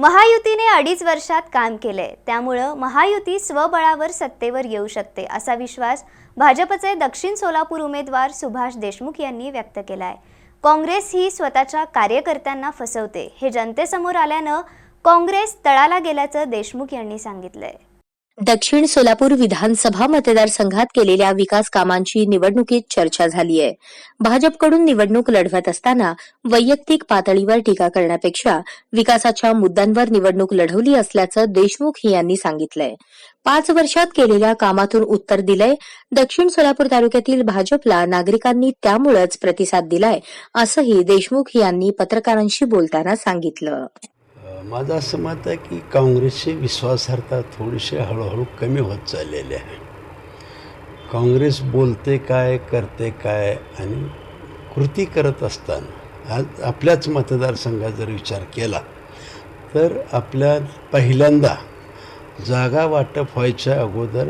महायुतीने अडीच वर्षात काम केलंय त्यामुळं महायुती स्वबळावर सत्तेवर येऊ शकते असा विश्वास भाजपचे दक्षिण सोलापूर उमेदवार सुभाष देशमुख यांनी व्यक्त केलाय. काँग्रेस ही स्वतःच्या कार्यकर्त्यांना फसवते हे जनतेसमोर आल्यानं काँग्रेस तळाला गेल्याचं देशमुख यांनी सांगितलंय. दक्षिण सोलापूर विधानसभा मतदारसंघात केलेल्या विकास कामांची निवडणुकीत चर्चा झाली आहे. भाजपकडून निवडणूक लढवत असताना वैयक्तिक पातळीवर टीका करण्यापेक्षा विकासाच्या मुद्द्यांवर निवडणूक लढवली असल्याचं देशमुख यांनी सांगितलंय. पाच वर्षात केलेल्या कामातून उत्तर दिलंय दक्षिण सोलापूर तालुक्यातील भाजपला नागरिकांनी त्यामुळेच प्रतिसाद दिलाय असंही देशमुख यांनी पत्रकारांशी बोलताना सांगितलं. माझं असं मत आहे की काँग्रेसची विश्वासार्हता थोडीशी हळूहळू कमी होत चाललेली आहे. काँग्रेस बोलते काय करते काय आणि कृती करत असताना आज आपल्याच मतदारसंघात जर विचार केला तर आपल्या पहिल्यांदा जागा वाटप व्हायच्या अगोदर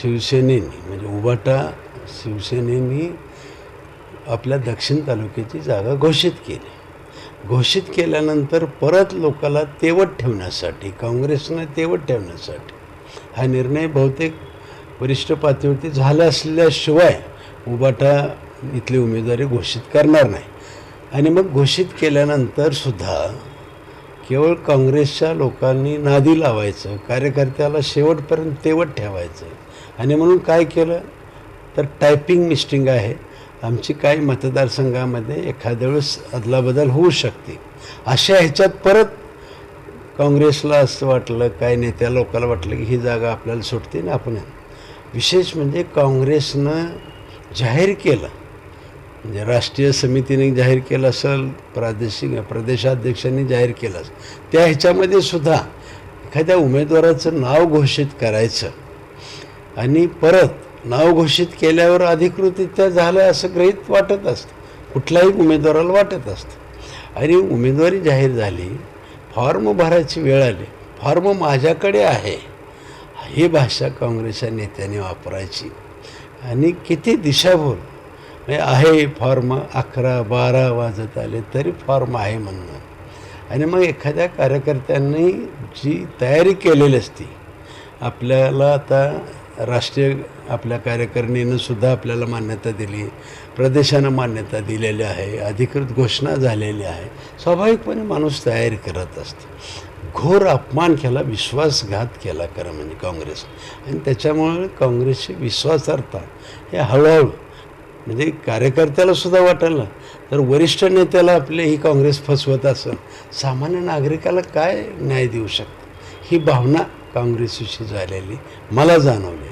शिवसेनेनी म्हणजे उभाटा शिवसेनेनी आपल्या दक्षिण तालुक्याची जागा घोषित केली. घोषित केल्यानंतर परत लोकाला तेवत ठेवण्यासाठी काँग्रेसनं तेवत ठेवण्यासाठी हा निर्णय बहुतेक वरिष्ठ पातळीवरती झाला असल्याशिवाय उबाटा इथली उमेदवारी घोषित करणार नाही. आणि मग घोषित केल्यानंतरसुद्धा केवळ काँग्रेसच्या लोकांनी नादी लावायचं कार्यकर्त्याला शेवटपर्यंत तेवत ठेवायचं. आणि म्हणून काय केलं? तर टायपिंग मिस्टिंग आहे. आमची काही मतदारसंघामध्ये एखाद्या वेळेस अदलाबदल होऊ शकते. अशा ह्याच्यात परत काँग्रेसला असं वाटलं काय नेत्या लोकांना वाटलं की ही जागा आपल्याला सुटते ना आपण. विशेष म्हणजे काँग्रेसनं जाहीर केलं. म्हणजे राष्ट्रीय समितीने जाहीर केलं असेल प्रादेशिक प्रदेशाध्यक्षांनी जाहीर केलं असेल. त्या ह्याच्यामध्ये सुद्धा एखाद्या उमेदवाराचं नाव घोषित करायचं आणि परत नाव घोषित केल्यावर अधिकृतरित्या झालं असं गृहीत वाटत असतं. कुठल्याही उमेदवाराला वाटत असतं. आणि उमेदवारी जाहीर झाली फॉर्म भरायची वेळ आली फॉर्म माझ्याकडे आहे. ही भाषा काँग्रेसच्या नेत्याने वापरायची. आणि किती दिशाभूल. म्हणजे आहे फॉर्म अकरा बारा वाजत आले तरी फॉर्म आहे म्हणणं आणि मग एखाद्या कार्यकर्त्यांनी जी तयारी केलेली असती आपल्याला आता राष्ट्रीय आपल्या कार्यकारिणीनं सुद्धा आपल्याला मान्यता दिली प्रदेशानं मान्यता दिलेली आहे अधिकृत घोषणा झालेली आहे. स्वाभाविकपणे माणूस तयारी करत असतो. घोर अपमान केला विश्वासघात केला खरं म्हणजे काँग्रेस. आणि त्याच्यामुळे काँग्रेसची विश्वासार्हता हे हळूहळू म्हणजे कार्यकर्त्याला सुद्धा वाटायला तर वरिष्ठ नेत्याला आपले ही काँग्रेस फसवत असेल सामान्य नागरिकाला काय न्याय देऊ शकतं? ही भावना काँग्रेसशी झालेली मला जाणवलेली.